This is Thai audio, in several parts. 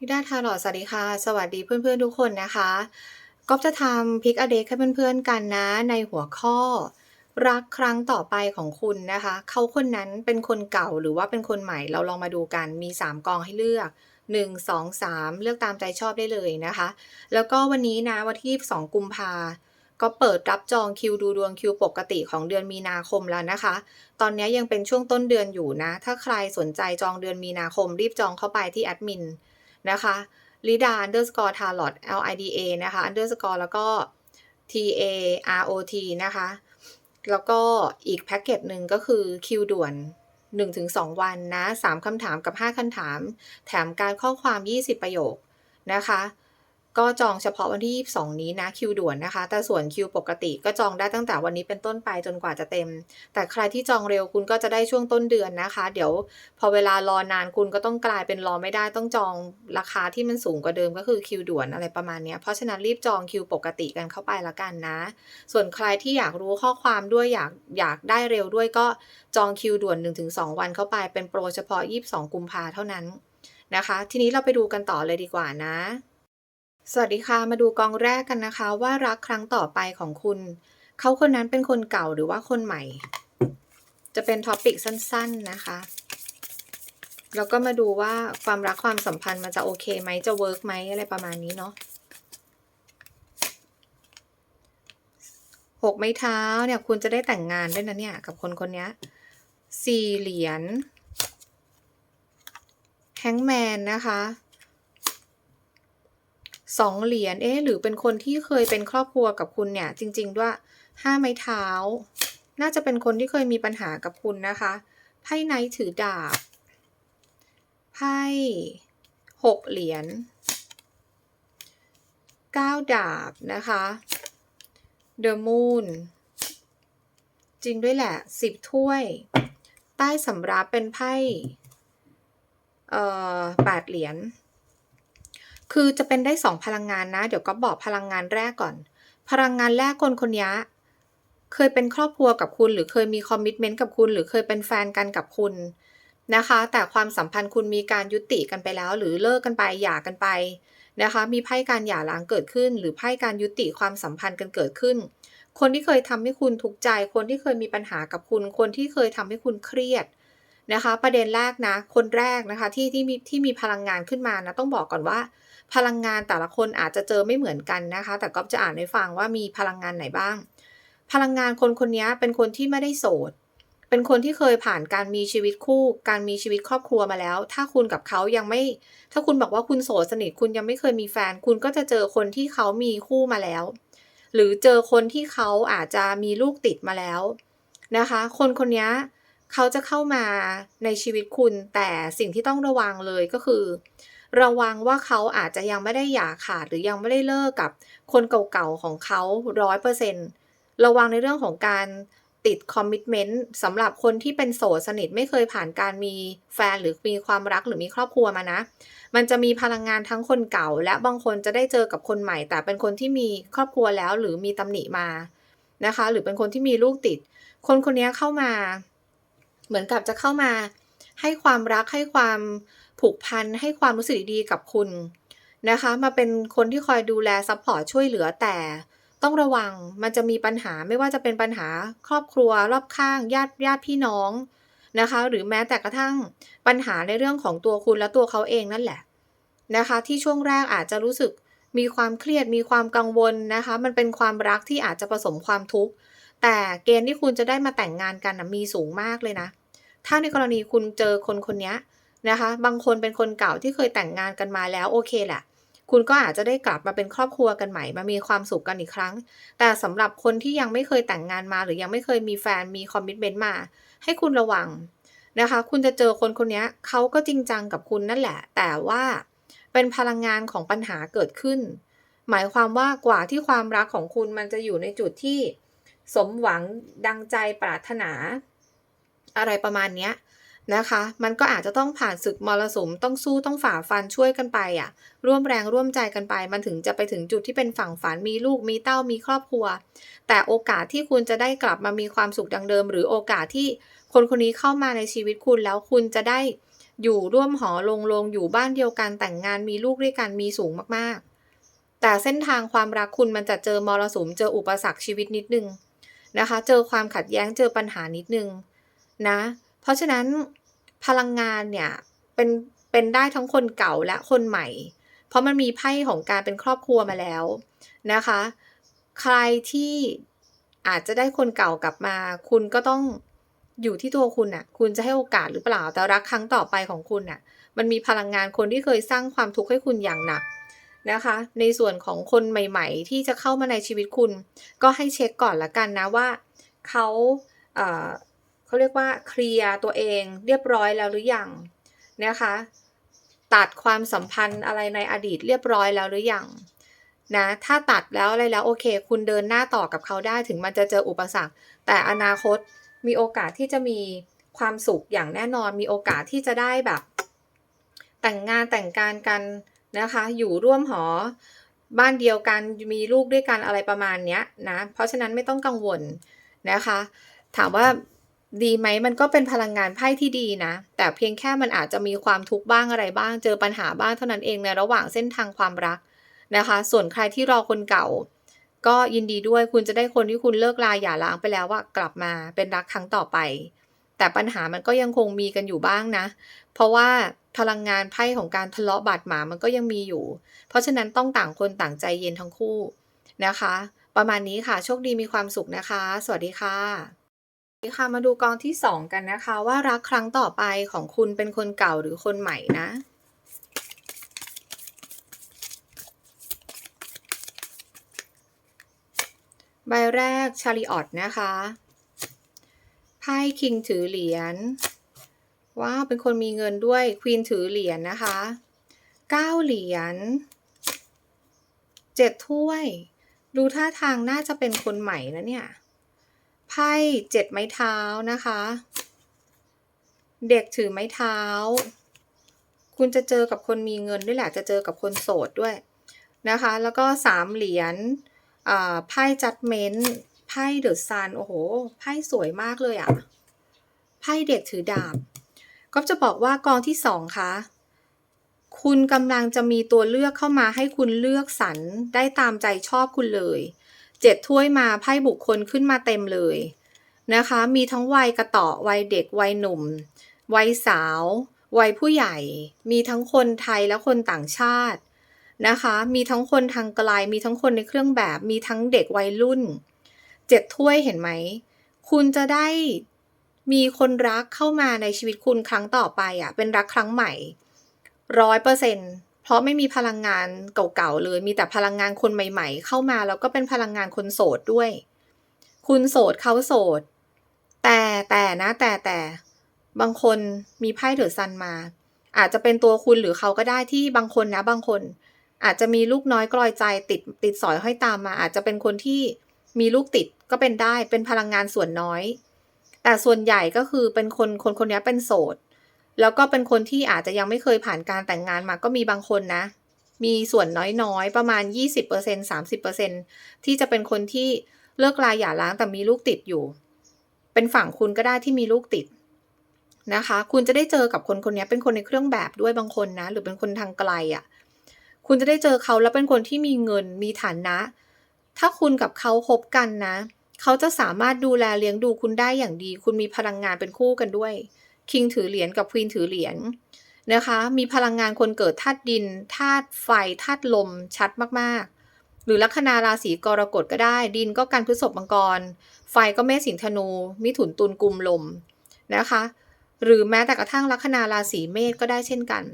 นิดาทาร์ลอสวัสดีค่ะ สวัสดีเพื่อนๆทุกคนนะคะก๊อฟจะทำพิกอเดกให้เพื่อนๆกันนะ ในหัวข้อ รักครั้งต่อไปของคุณนะคะ เขาคนนั้นเป็นคนเก่าหรือว่าเป็นคนใหม่เราลองมาดูกันมี 3 กองให้เลือก 1 2 3 เลือกตามใจชอบได้เลยนะคะ แล้วก็วันนี้นะวันที่ 2 กุมภาก็เปิดรับจองคิวดูดวงคิวปกติของเดือนมีนาคมแล้วนะคะ ตอนนี้ยังเป็นช่วงต้นเดือนอยู่นะ ถ้าใครสนใจจองเดือนมีนาคมรีบจองเข้าไปที่แอดมิน นะคะลิดา underscore tarot l i d a นะคะ underscore แล้วก็ t a r o t นะคะ แล้วก็อีกแพ็กเกจหนึ่งก็คือคิวด่วน 1-2 วันนะ 3คำถามกับ 5คำถาม แถมการข้อความ 20 ประโยคนะคะ ก็จองเฉพาะวันที่ 22 นี้นะคิวด่วนนะคะ แต่ส่วนคิวปกติก็จองได้ตั้งแต่วันนี้เป็นต้นไปจนกว่าจะเต็ม แต่ใครที่จองเร็วคุณก็จะได้ช่วงต้นเดือนนะคะ เดี๋ยวพอเวลารอนานคุณก็ต้องกลายเป็นรอไม่ได้ต้องจองราคาที่มันสูงกว่าเดิมก็คือคิวด่วนอะไรประมาณนี้เพราะฉะนั้นรีบจองคิวปกติกันเข้าไปละกันนะ ส่วนใครที่อยากรู้ข้อความด้วยอยากอยากได้เร็วด้วยก็จองคิวด่วน 1-2 วันเข้าไปเป็นโปรเฉพาะ 22 กุมภาเท่านั้นนะคะ ทีนี้เราไปดูกันต่อเลยดีกว่านะ สวัสดีค่ะ มาดูกองแรกกันนะคะ ว่ารักครั้งต่อไปของคุณ เขาคนนั้นเป็นคนเก่าหรือว่าคนใหม่ จะเป็นท็อปิกสั้น ๆนะคะ แล้วก็มาดูว่าความรักความสัมพันธ์มันจะโอเคไหมจะเวิร์กไหมอะไรประมาณนี้เนาะหกไม้เท้าเนี่ยคุณจะได้แต่งงานด้วยนะเนี่ย กับคนคนนี้สี่เหรียญแฮงแมนนะคะ สองเหรียญ เอ๊ะหรือเป็นคนที่เคยเป็นครอบครัวกับคุณเนี่ย จริง ๆ ด้วยห้าไม้เท้า น่าจะเป็นคนที่เคยมีปัญหากับคุณนะคะ ไพ่ไนท์ถือดาบ ไพ่หกเหรียญเก้าดาบนะคะเดอะมูนจริงด้วยแหละสิบถ้วย ใต้สำรับเป็นไพ่ เอ่อแปดเหรียญ คือจะเป็นได้สองพลังงานนะ เดี๋ยวก็บอกพลังงานแรกก่อน พลังงานแรกคนคนนี้เคยเป็นครอบครัวกับคุณหรือเคยมีคอมมิชเมนต์กับคุณ หรือเคยเป็นแฟนกันกับคุณนะคะ แต่ความสัมพันธ์คุณมีการยุติกันไปแล้ว หรือเลิกกันไปหย่ากันไปนะคะ มีไพ่การหย่าร้างเกิดขึ้น หรือไพ่การยุติความสัมพันธ์กันเกิดขึ้น คนที่เคยทำให้คุณทุกข์ใจ คนที่เคยมีปัญหากับคุณ คนที่เคยทำให้คุณเครียดนะคะ ประเด็นแรกนะ คนแรกนะคะที่ที่มีที่มีพลังงานขึ้นมานะต้องบอกก่อนว่า พลังงานแต่ละคนอาจจะเจอไม่เหมือนกันนะคะ แต่ก็จะอ่านให้ฟังว่ามีพลังงานไหนบ้าง พลังงานคนคนนี้เป็นคนที่ไม่ได้โสด เป็นคนที่เคยผ่านการมีชีวิตคู่ การมีชีวิตครอบครัวมาแล้ว ถ้าคุณกับเขายังไม่ ถ้าคุณบอกว่าคุณโสดสนิทคุณยังไม่เคยมีแฟน คุณก็จะเจอคนที่เขามีคู่มาแล้ว หรือเจอคนที่เขาอาจจะมีลูกติดมาแล้วนะคะ คนคนนี้เขาจะเข้ามาในชีวิตคุณแต่สิ่งที่ต้องระวังเลยก็คือ ระวังว่าเขาอาจจะยังไม่ได้หย่าขาดหรือยังไม่ได้เลิกกับคนเก่าๆของเขาร้อยเปอร์เซ็นต์ระวังในเรื่องของการติดคอมมิชเมนต์สำหรับคนที่เป็นโสดสนิทไม่เคยผ่านการมีแฟนหรือมีความรักหรือมีครอบครัวมานะ มันจะมีพลังงานทั้งคนเก่า และบางคนจะได้เจอกับคนใหม่ แต่เป็นคนที่มีครอบครัวแล้วหรือมีตำหนิมานะคะ หรือเป็นคนที่มีลูกติด คนคนนี้เข้ามา เหมือนกับจะเข้ามาให้ความรักให้ความ ผูกพันให้ความรู้สึกดีๆกับคุณนะคะ มาเป็นคนที่คอยดูแลซัพพอร์ตช่วยเหลือแต่ต้องระวังมันจะมีปัญหาไม่ว่าจะเป็นปัญหาครอบครัว รอบข้าง ญาติญาติพี่น้องนะคะ หรือแม้แต่กระทั่งปัญหาในเรื่องของตัวคุณและตัวเขาเองนั่นแหละนะคะ ที่ช่วงแรกอาจจะรู้สึกมีความเครียดมีความกังวลนะคะ มันเป็นความรักที่อาจจะผสมความทุกข์แต่เกณฑ์ที่คุณจะได้มาแต่งงานกันนะมีสูงมากเลยนะ ถ้าในกรณีคุณเจอคนคนนี้ นะคะ บางคนเป็นคนเก่าที่เคยแต่งงานกันมาแล้วโอเคแหละคุณก็อาจจะได้กลับมาเป็นครอบครัวกันใหม่มามีความสุขกันอีกครั้ง แต่สำหรับคนที่ยังไม่เคยแต่งงานมาหรือยังไม่เคยมีแฟนมีคอมมิชเมนต์มา ให้คุณระวังนะคะ คุณจะเจอคนคนนี้เขาก็จริงจังกับคุณนั่นแหละ แต่ว่าเป็นพลังงานของปัญหาเกิดขึ้น หมายความว่ากว่าที่ความรักของคุณมันจะอยู่ในจุดที่ สมหวังดังใจปรารถนา อะไรประมาณนี้ นะคะ มันก็อาจจะต้องผ่านศึกมรสุมต้องสู้ต้องฝ่าฟันช่วยกันไปอะ ร่วมแรงร่วมใจกันไป มันถึงจะไปถึงจุดที่เป็นฝั่งฝันมีลูกมีเต้ามีครอบครัว แต่โอกาสที่คุณจะได้กลับมามีความสุขดังเดิม หรือโอกาสที่คนคนนี้เข้ามาในชีวิตคุณแล้วคุณจะได้อยู่ร่วมหอลงโรงอยู่บ้านเดียวกันแต่งงานมีลูกด้วยกันมีสูงมากๆ แต่เส้นทางความรักคุณมันจะเจอมรสุมเจออุปสรรคชีวิตนิดนึงนะคะ เจอความขัดแย้งเจอปัญหานิดนึงนะ เพราะฉะนั้นพลังงานเนี่ยเป็นเป็นได้ทั้งคนเก่าและคนใหม่ เพราะมันมีไพ่ของการเป็นครอบครัวมาแล้วนะคะ ใครที่อาจจะได้คนเก่ากลับมา คุณก็ต้องอยู่ที่ตัวคุณน่ะ คุณจะให้โอกาสหรือเปล่า แต่รักครั้งต่อไปของคุณน่ะ มันมีพลังงานคนที่เคยสร้างความทุกข์ให้คุณอย่างหนักนะคะ ในส่วนของคนใหม่ๆ ที่จะเข้ามาในชีวิตคุณ ก็ให้เช็คก่อนละกันนะว่าเขาเอ่อ เขาเรียกว่าเคลียร์ตัวเองเรียบร้อยแล้วหรือยังนะคะตัดความสัมพันธ์อะไรในอดีตเรียบร้อยแล้วหรือยังนะถ้าตัดแล้วอะไรแล้วโอเค คุณเดินหน้าต่อกับเขาได้ถึงมันจะเจออุปสรรค แต่อนาคตมีโอกาสที่จะมีความสุขอย่างแน่นอนมีโอกาสที่จะได้แบบ แต่งงานแต่งการกันนะคะ อยู่ร่วมหอบ้านเดียวกันมีลูกด้วยกันอะไรประมาณเนี้ยนะเพราะฉะนั้นไม่ต้องกังวลนะคะ ถามว่า ดีไหมมันก็เป็นพลังงานไพ่ที่ดีนะ แต่เพียงแค่มันอาจจะมีความทุกข์บ้างอะไรบ้าง เจอปัญหาบ้างเท่านั้นเองในระหว่างเส้นทางความรักนะคะ ส่วนใครที่รอคนเก่า ก็ยินดีด้วยคุณจะได้คนที่คุณเลิกลาหย่าร้างไปแล้วว่ากลับมาเป็นรักครั้งต่อไป แต่ปัญหามันก็ยังคงมีกันอยู่บ้างนะ เพราะว่าพลังงานไพ่ของการทะเลาะบาดหมางมันก็ยังมีอยู่ เพราะฉะนั้นต้องต่างคนต่างใจเย็นทั้งคู่นะคะ ประมาณนี้ค่ะโชคดีมีความสุขนะคะ สวัสดีค่ะ ค่ะมาดูกองที่สองกันนะคะ ว่ารักครั้งต่อไปของคุณเป็นคนเก่าหรือคนใหม่นะใบแรกชาริออตนะคะไพ่คิงถือเหรียญว้าวเป็นคนมีเงินด้วยควีนถือเหรียญนะคะเก้าเหรียญเจ็ดถ้วย ดูท่าทางน่าจะเป็นคนใหม่นะเนี่ย พ่เจ็ดไม้เท้านะคะ เด็กถือไม้เท้า คุณจะเจอกับคนมีเงินด้วยแหละจะเจอกับคนโสดด้วยนะคะ แล้วก็สามเหรียญไพ่จัดเมนต์ไพ่เดอะซันโอ้โหไพ่สวยมากเลยอะ่ะไพ่เด็กถือดาบก็จะบอกว่ากองที่สองคะคุณกำลังจะมีตัวเลือกเข้ามาให้คุณเลือกสรรได้ตามใจชอบคุณเลย เจ็ดถ้วยมาไพ่บุคคลขึ้นมาเต็มเลยนะคะ มีทั้งวัยกระต่อวัยเด็ก วัยหนุ่ม วัยสาว วัยผู้ใหญ่ มีทั้งคนไทยและคนต่างชาตินะคะ มีทั้งคนทางไกล มีทั้งคนในเครื่องแบบ มีทั้งเด็กวัยรุ่นเจ็ดถ้วยเห็นไหม คุณจะได้มีคนรักเข้ามาในชีวิตคุณครั้งต่อไปอะ เป็นรักครั้งใหม่ร้อยเปอร์เซ็นต์ เพราะไม่มีพลังงานเก่าๆเลย มีแต่พลังงานคนใหม่ ๆ เข้ามาแล้วก็เป็นพลังงานคนโสดด้วย คุณโสดเขาโสด แต่แต่นะแต่แต่บางคนมีไพ่เดือดซันมา อาจจะเป็นตัวคุณหรือเขาก็ได้ที่บางคนนะบางคน อาจจะมีลูกน้อยกลอยใจติดติดสอยห้อยตามมา อาจจะเป็นคนที่มีลูกติดก็เป็นได้เป็นพลังงานส่วนน้อย แต่ส่วนใหญ่ก็คือเป็นคนคนคนนี้เป็นโสด แล้วก็เป็นคนที่อาจจะยังไม่เคยผ่านการแต่งงานมาก็มีบางคนนะ มีส่วนน้อยๆ ประมาณ 20% 30%ที่จะเป็นคนที่เลิกลาหย่าร้างแต่มีลูกติดอยู่ เป็นฝั่งคุณก็ได้ที่มีลูกติดนะคะ คุณจะได้เจอกับคนคนนี้เป็นคนในเครื่องแบบด้วยบางคนนะ หรือเป็นคนทางไกลอะ่ะ คุณจะได้เจอเขาแล้วเป็นคนที่มีเงินมีฐานะถ้าคุณกับเขาคบกันนะ เขาจะสามารถดูแลเลี้ยงดูคุณได้อย่างดี คุณมีพลังงานเป็นคู่กันด้วย คิงถือเหรียญกับควีนถือเหรียญนะคะ มีพลังงานคนเกิดธาตุดินธาตุไฟธาตุลมชัดมากๆ หรือลัคนาราศีกรกฎก็ได้ ดินก็กันพฤษภมังกร ไฟก็เมษสิงธนู มิถุนตุลกุมลมนะคะ หรือแม้แต่กระทั่งลัคนาราศีเมษก็ได้เช่นกัน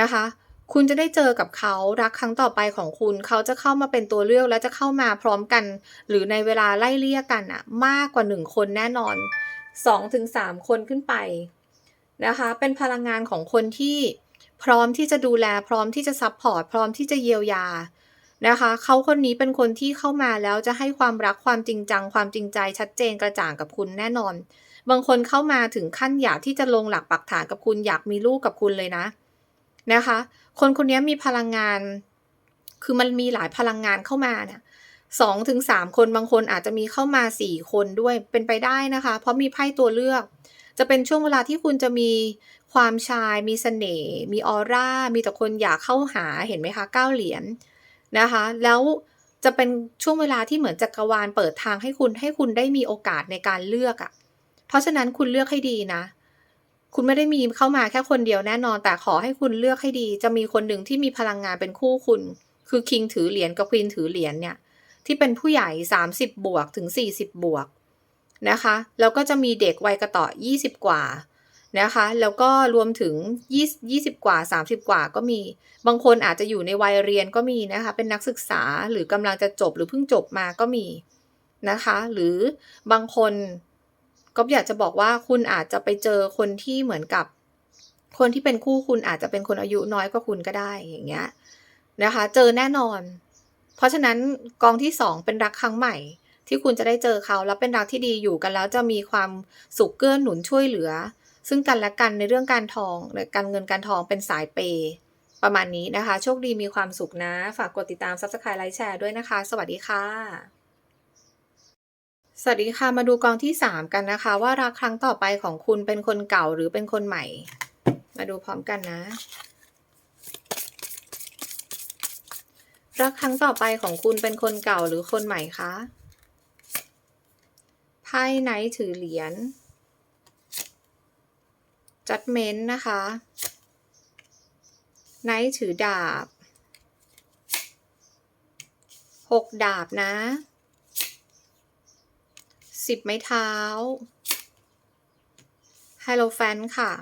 นะคะ คุณจะได้เจอกับเขารักครั้งต่อไปของคุณ เขาจะเข้ามาเป็นตัวเลือกและจะเข้ามาพร้อมกัน หรือในเวลาไล่เลี่ยกันอะมากกว่าหนึ่งคนแน่นอน สองถึงสามคนขึ้นไปนะคะ เป็นพลังงานของคนที่พร้อมที่จะดูแลพร้อมที่จะซัพพอร์ตพร้อมที่จะเยียวยานะคะเขาคนนี้เป็นคนที่เข้ามาแล้วจะให้ความรักความจริงจัง ความจริงใจชัดเจนกระจ่างกับคุณแน่นอน บางคนเข้ามาถึงขั้นอยากที่จะลงหลักปักฐานกับคุณอยากมีลูกกับคุณเลยนะนะคะ คนคนนี้มีพลังงาน คือมันมีหลายพลังงานเข้ามาเนี่ย สองถึงสามคนบางคนอาจจะมีเข้ามาสี่คนด้วยเป็นไปได้นะคะ เพราะมีไพ่ตัวเลือก จะเป็นช่วงเวลาที่คุณจะมีความชาย มีเสน่ห์มีออร่า มีแต่คนอยากเข้าหาเห็นไหมคะ9เหรียญนะคะ แล้วจะเป็นช่วงเวลาที่เหมือนจักรวาลเปิดทางให้คุณให้คุณได้มีโอกาสในการเลือกอะ่ะ เพราะฉะนั้นคุณเลือกให้ดีนะ คุณไม่ได้มีเข้ามาแค่คนเดียวแน่นอน แต่ขอให้คุณเลือกให้ดี จะมีคนหนึ่งที่มีพลังงานเป็นคู่คุณ คือคิงถือเหรียญกับควีนถือเหรียญเนี่ย ที่เป็นผู้ใหญ่ 30 บวกถึง 40 บวกนะคะ แล้วก็จะมีเด็กวัยกระต่อ20 กว่านะคะ แล้วก็รวมถึง 20 20 กว่า 30 กว่าก็มี บางคนอาจจะอยู่ในวัยเรียนก็มีนะคะ เป็นนักศึกษาหรือกำลังจะจบหรือเพิ่งจบมาก็มีนะคะ หรือบางคนก็อยากจะบอกว่าคุณอาจจะไปเจอคนที่เหมือนกับ คนที่เป็นคู่คุณอาจจะเป็นคนอายุน้อยกว่าคุณก็ได้อย่างเงี้ยนะคะ เจอแน่นอน เพราะฉะนั้นกองที่สองเป็นรักครั้งใหม่ ที่คุณจะได้เจอเขาแล้วเป็นรักที่ดีอยู่กันแล้วจะมีความสุขเกื้อหนุนช่วยเหลือ ซึ่งกันและกันในเรื่องการทองการเงินการทองเป็นสายเปย์ประมาณนี้นะคะ โชคดีมีความสุขนะ ฝากกดติดตาม Subscribe ไลค์แชร์ด้วยนะคะ สวัสดีค่ะ สวัสดีค่ะ มาดูกองที่ 3 กันนะคะ ว่ารักครั้งต่อไปของคุณเป็นคนเก่าหรือเป็นคนใหม่ มาดูพร้อมกันนะ รักครั้งต่อไปของคุณเป็นคนเก่าหรือคนใหม่คะไพ่ไนท์ถือเหรียญจัดเมนต์นะคะไนท์ถือดาบหกดาบนะสิบไม้เท้าไฮโลแฟนค่ะ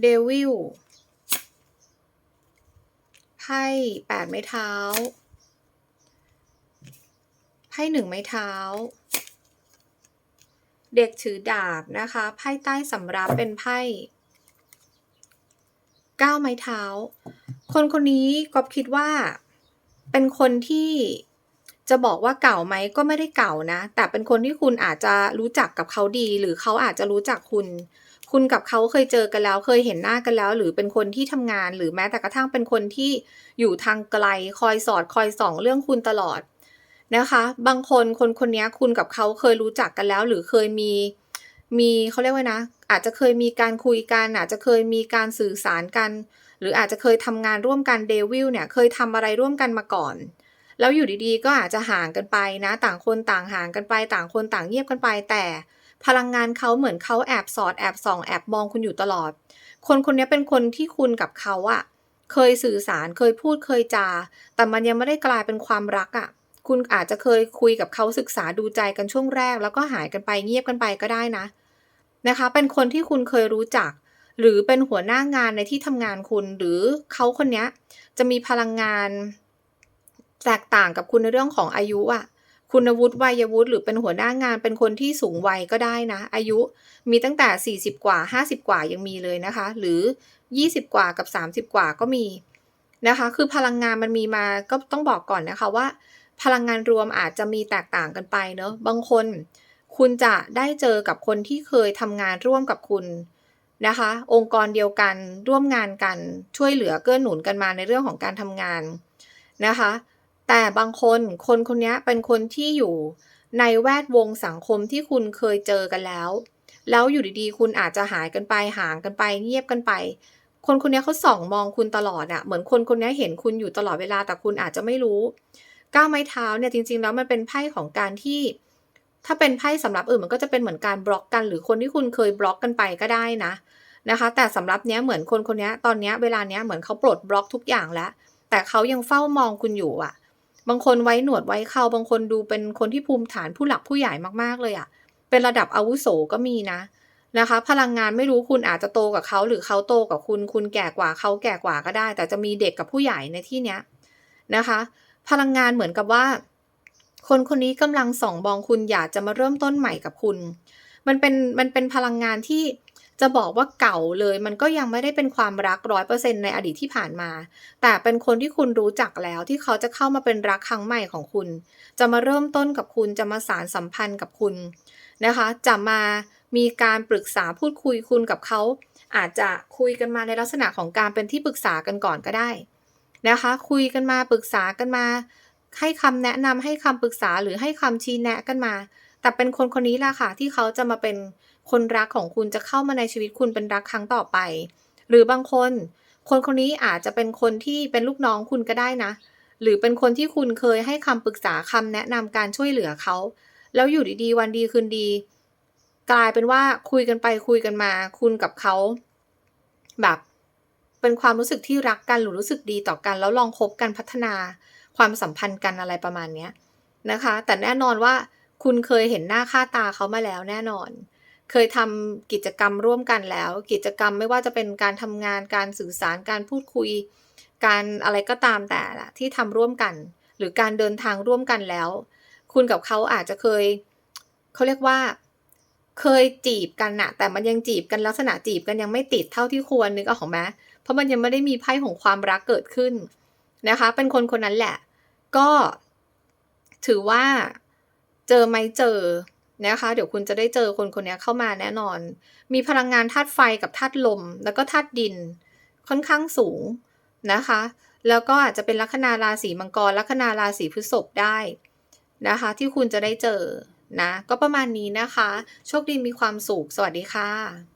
เดวิล ไพ่แปดไม้เท้า ไพ่หนึ่งไม้เท้า เด็กถือดาบนะคะ ไพ่ใต้สำรับเป็นไพ่ก้าไม้เท้า คนคนนี้ก็คิดว่าเป็นคนที่จะบอกว่าเก่าไหมก็ไม่ได้เก่านะ แต่เป็นคนที่คุณอาจจะรู้จักกับเขาดี หรือเขาอาจจะรู้จักคุณ คุณกับเขาเคยเจอกันแล้ว เคยเห็นหน้ากันแล้ว หรือเป็นคนที่ทำงาน หรือแม้แต่กระทั่งเป็นคนที่อยู่ทางไกล คอยสอดคอยส่องเรื่องคุณตลอดนะคะ บางคนคนคนนี้คุณกับเขาเคยรู้จักกันแล้ว หรือเคยมีมีเขาเรียกว่านะ อาจจะเคยมีการคุยกัน อาจจะเคยมีการสื่อสารกัน หรืออาจจะเคยทำงานร่วมกันเดวิลเนี่ยเคยทำอะไรร่วมกันมาก่อน แล้วอยู่ดีๆ ก็อาจจะห่างกันไปนะ ต่างคนต่างห่างกันไป ต่างคนต่างเงียบกันไปแต่ พลังงานเขาเหมือนเขาแอบสอดแอบส่องแอบมองคุณอยู่ตลอด คนคนนี้เป็นคนที่คุณกับเขาอะเคยสื่อสารเคยพูดเคยจา แต่มันยังไม่ได้กลายเป็นความรักอะคุณอาจจะเคยคุยกับเขาศึกษาดูใจกันช่วงแรก แล้วก็หายกันไปเงียบกันไปก็ได้นะ นะคะ เป็นคนที่คุณเคยรู้จัก หรือเป็นหัวหน้างานในที่ทำงานคุณ หรือเขาคนนี้จะมีพลังงาน แตกต่างกับคุณในเรื่องของอายุอะ คุณวุฒิวัยวุฒิหรือเป็นหัวหน้างานเป็นคนที่สูงวัยก็ได้นะ อายุมีตั้งแต่ 40 กว่า 50 กว่ายังมีเลยนะคะ หรือ 20 กว่ากับ 30 กว่าก็มีนะคะ คือพลังงานมันมีมาก็ต้องบอกก่อนนะคะว่า พลังงานรวมอาจจะมีแตกต่างกันไปเนอะบางคน คุณจะได้เจอกับคนที่เคยทำงานร่วมกับคุณนะคะ องค์กรเดียวกันร่วมงานกันช่วยเหลือเกื้อหนุนกันมาในเรื่องของการทำงานนะคะ แต่บางคนคนคนนี้เป็นคนที่อยู่ในแวดวงสังคมที่คุณเคยเจอกันแล้ว แล้วอยู่ดีๆ คุณอาจจะหายกันไปห่างกันไป เงียบกันไป คนคนนี้เขาส่องมองคุณตลอดอะเหมือนคนคนนี้เห็นคุณอยู่ตลอดเวลาแต่คุณอาจจะไม่รู้ก้าวไม้เท้าเนี่ยจริงๆแล้วมันเป็นไพ่ของการที่ ถ้าเป็นไพ่สำหรับอื่นมันก็จะเป็นเหมือนการบล็อกกัน หรือคนที่คุณเคยบล็อกกันไปก็ได้นะนะคะ แต่สำหรับเนี้ยเหมือนคนคนนี้ตอนเนี้ยเวลาเนี้ยเหมือนเขาปลดบล็อกทุกอย่างแล้ว แต่เขายังเฝ้ามองคุณอยู่อะ บางคนไว้หนวดไว้เขาบางคนดูเป็นคนที่ภูมิฐานผู้หลักผู้ใหญ่มากๆเลยอะ่ะ เป็นระดับอาวุโสก็มีนะนะคะ พลังงานไม่รู้คุณอาจจะโตกับเขาหรือเขาโตกับคุณ คุณแก่กว่าเขาแก่กว่าก็ได้ แต่จะมีเด็กกับผู้ใหญ่ในที่เนี้ยนะคะ พลังงานเหมือนกับว่า คนคนนี้กำลังส่องบองคุณอยากจะมาเริ่มต้นใหม่กับคุณ มันเป็นมันเป็นพลังงานที่ จะบอกว่าเก่าเลย มันก็ยังไม่ได้เป็นความรักร้อยเปอร์เซ็นในอดีตที่ผ่านมา แต่เป็นคนที่คุณรู้จักแล้วที่เขาจะเข้ามาเป็นรักครั้งใหม่ของคุณ จะมาเริ่มต้นกับคุณจะมาสารสัมพันธ์กับคุณนะคะ จะมามีการปรึกษาพูดคุยคุณกับเขา อาจจะคุยกันมาในลักษณะของการเป็นที่ปรึกษากันก่อนก็ได้นะคะ คุยกันมาปรึกษากันมา ให้คำแนะนำให้คำปรึกษาหรือให้คำชี้แนะกันมา แต่เป็นคนคนนี้แหละค่ะที่เขาจะมาเป็น คนรักของคุณจะเข้ามาในชีวิตคุณเป็นรักครั้งต่อไป หรือบางคน คนคนนี้อาจจะเป็นคนที่เป็นลูกน้องคุณก็ได้นะ หรือเป็นคนที่คุณเคยให้คำปรึกษาคำแนะนำการช่วยเหลือเขา แล้วอยู่ดีๆ วันดีคืนดี กลายเป็นว่าคุยกันไปคุยกันมา คุณกับเขา แบบเป็นความรู้สึกที่รักกันหรือรู้สึกดีต่อกัน แล้วลองคบกันพัฒนาความสัมพันธ์กันอะไรประมาณเนี้ยนะคะ แต่แน่นอนว่าคุณเคยเห็นหน้าค่าตาเขามาแล้วแน่นอน เคยทำกิจกรรมร่วมกันแล้ว กิจกรรมไม่ว่าจะเป็นการทำงานการสื่อสารการพูดคุย การอะไรก็ตามแต่ละที่ทำร่วมกัน หรือการเดินทางร่วมกันแล้ว คุณกับเขาอาจจะเคยเขาเรียกว่า เคยจีบกันนะแต่มันยังจีบกันลักษณะจีบกันยังไม่ติดเท่าที่ควรนึกออกไหมเพราะมันยังไม่ได้มีไพ่ของความรักเกิดขึ้นนะคะ เป็นคนคนนั้นแหละ ก็ถือว่าเจอไหมเจอ นะคะ เดี๋ยวคุณจะได้เจอคนคนนี้เข้ามาแน่นอน มีพลังงานธาตุไฟกับธาตุลม แล้วก็ธาตุดิน ค่อนข้างสูงนะคะ แล้วก็อาจจะเป็นลัคนาราศีมังกรลัคนาราศีพฤษภได้นะคะ ที่คุณจะได้เจอนะ ก็ประมาณนี้นะคะ โชคดีมีความสุขสวัสดีค่ะ